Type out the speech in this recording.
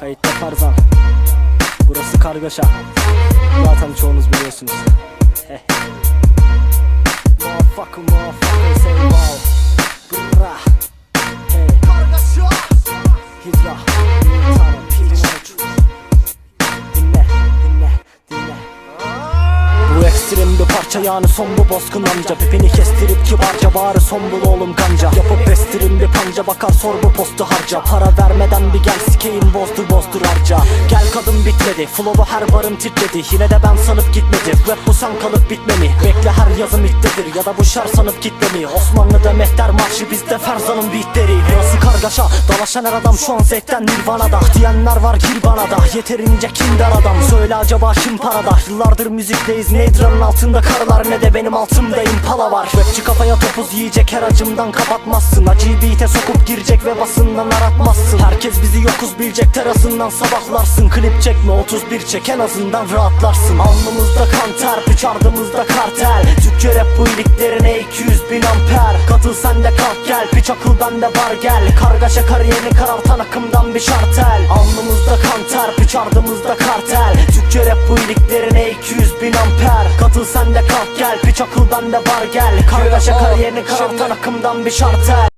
Kayıtta Tarzan Burası Kargaşa. Zaten çoğunuz biliyorsunuz. Motherfucker motherfucker say wow. Brra Hey. Hidra. Tamam pirin uç Dinle dinle dinle. Bu ekstrem bir parça yani son bu bozkun amca. Pipini kestirip kibarca bağırı son bul oğlum kanca. Yapıp panca bakar sor bu postu harca. Para vermeden bir gel sikeyim bozdur bozdur harca. Gel kadın bitmedi flow'u her barım titredi. Yine de ben sanıp gitmedi Rap bu sen kalıp bitmemi. Bekle her yazım ittedir ya da bu şar sanıp kitlemi Osmanlı'da mehter marşı bizde Ferzan'ın beatleri Burası kargaşa dalaşan her adam şu an zevkten nirvanada. Diyenler var gir bana da. Yeterince kindar adam. Söyle acaba kim parada? Yıllardır müzikteyiz ne idranın altında karılar ne de benim altımda impala var Rapçi kafaya topuz yiyecek her acımdan kapatmazsın. Acıyı beat'e sokup girecek ve basından aratmazsın. Herkes bizi yokuz bilecek terasından sabahlarsın. Klip çekme 31 çek en azından rahatlarsın. Alnımızda kan ter piç ardımızda kartel. Türkçe rap bu iliklerine 200 bin amper. Katıl sen de kalk gel piç akıl bende var gel. Kargaşa kariyerini karartan akımdan bir şartel. Alnımızda kan ter piç ardımızda kartel. Türkçe rap bu iliklerine 200 bin amper. Katıl sen de kalk gel piç akıl bende var gel. Kargaşa kariyerini karartan akımdan bir şartel